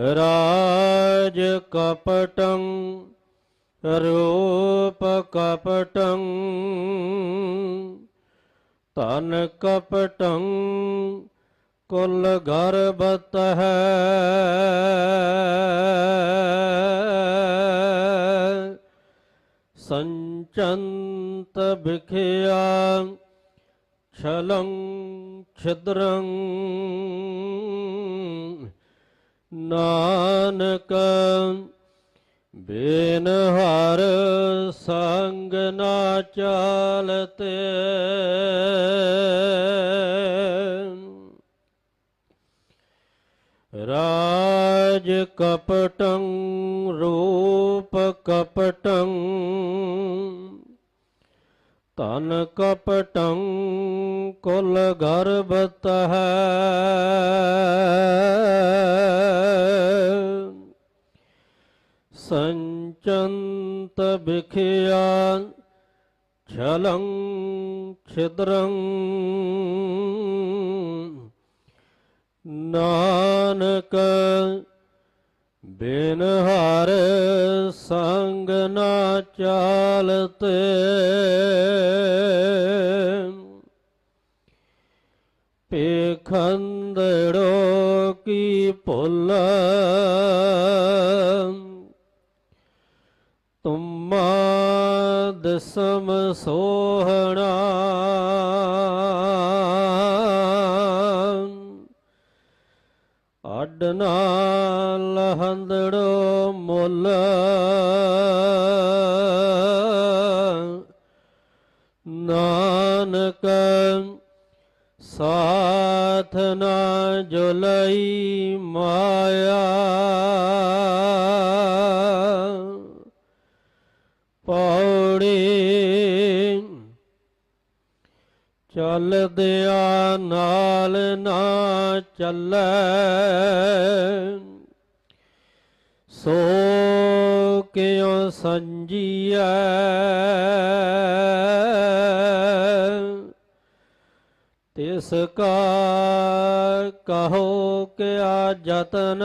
ਰਾਜ ਕਪਟੰ ਰੂਪ ਕਪਟੰ ਤਨ ਕਪਟੰ ਕੁਲ ਗਰਬਤ ਹੈ। ਸੰਚੰਤ ਵਿਖਿਆ ਛਲੰ ਛਿਦਰੰ ਨਾਨਕ ਬੇਨ ਹਰ ਸੰਗ ਨਾ ਚਾਲਤੇ। ਰਾਜ ਕਪਟੰ ਰੂਪ ਕਪਟੰ ਧਨ ਕਪਟੰ ਕੁਲ ਗਰਬਤ ਹੈ। ਸੰਚੰਤ ਬਿਖਿਆ ਛਲੰ ਛਿਦਰੰ। ਨਾਨਕ ਬਿਨ ਹਰ ਸੰਗ ਨਾ ਚਾਲਤੇ। ਪੇਖੰਦੜੋ ਕੀ ਭੁੱਲ? ਤੁਮਾ ਦਸਮ ਸੋਹਣਾ। ਅਡਨਾ ਨਾਲ ਮੁੱਲ। ਨਾਨਕ ਸਾਥ ਨਾ ਜੁਲਈ ਮਾਇਆ। ਪੌੜੀ ਚੱਲਦਿਆਂ ਨਾਲ ਨਾ ਚੱਲੈ। ਸੋ ਕਿਉ ਸੰਜੀਐ? ਤਿਸ ਕਾ ਕਹੋ ਕਿਆ ਜਤਨ